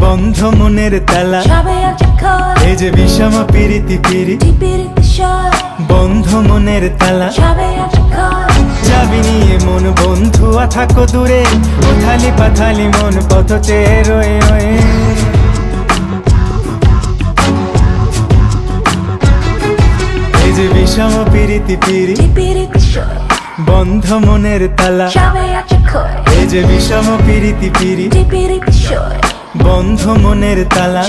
বন্ধ মনের তালা। এই যে বিষম পিরিতি পিরি বন্ধ মনের তালা। চাবি নিয়ে মন থাকো দূরে। উথালি পাথালি মন পথ চেয়ে রয়ে রয়ে। এই যে বিষম পিরিতি পিরি বন্ধ মনের তালা এ যে বিষম পিরিতি পিরি বন্ধ মনের তালা।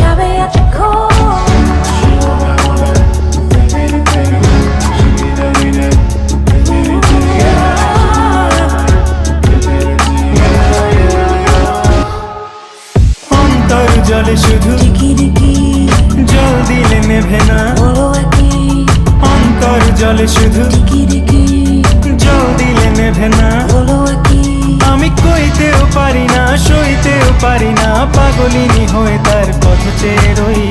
জলে শুধু জল দিলে নেভে না। অন্তর জলে শুধু পারি না পাগলিনী হয়ে তার পথ চেয়ে রই।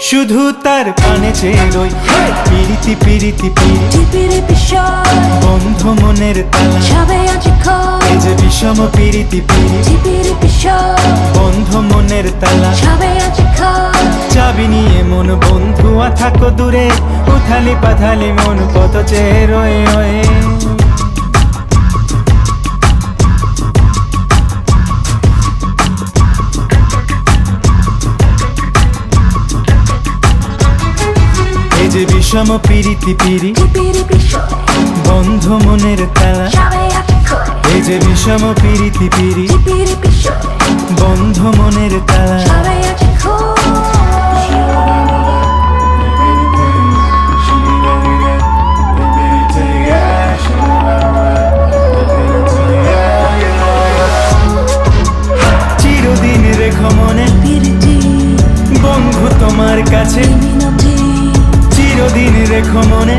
শুধু তার পানে চেয়ে রই। পিরিতি পিরিতি পিরি টিপির কিশোর বন্ধ মনের তালা। এই যে বিষম পিরিতি পিরি টিপির বন্ধ মনের তালা। চাবি নিয়ে মন বন্ধু থাকো দূরে। উথালি পাথালি মন কত চেয়ে রয়ে। বিষম পিরিতি পিরি। বন্ধ মনের তালা। এই যে বিষম পিরিতি পিরি। বন্ধ মনের তালা। চিরদিন রেখো মনে। বন্ধু তোমার কাছে। চিরদিন রেখো মনে।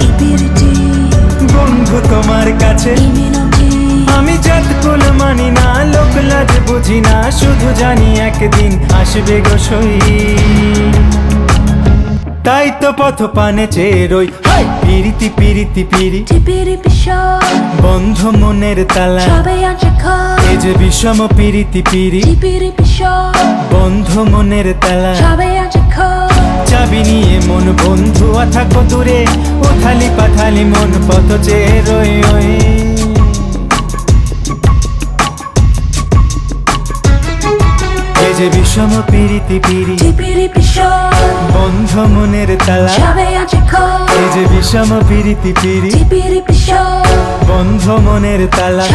বন্ধু তোমার কাছে। আমি জাত কুল মানি না, লোক লাজ বুঝি না, শুধু জানি একদিন আসবে গো সই তাই তো পথ পানে চেয়ে রই! পিরিতি পিরিতি, পিরি। বন্ধ মনের তালা। এই যে বিষম পিরিতি, পিরি। কিশোর বন্ধ মনের তালা। চাবি নিয়ে মন বন্ধু থাকো দূরে। থালি পাথালি মন পথ চেয়ে রয়ে। যে বিষম পিরিতি পিরি বন্ধ মনের তালা। এই যে বিষম পিরিতি পিরি বন্ধ মনের তালা।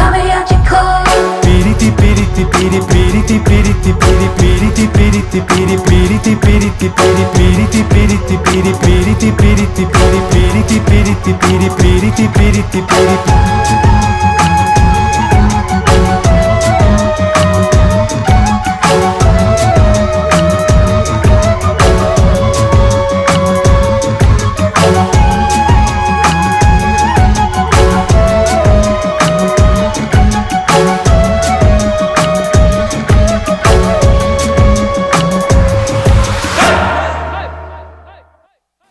পিরিতি পিরিতি পিরি পিরিতি পিরিতি পিরি পিরিতি পিরিতি পিরি পিরিতি পিরিতি পিরি পিরিতি পিরিতি পিরি পিরিতি পিরিতি পিরি পিরিতি পিরিতি পিরি পিরিতি পিরিতি পিরি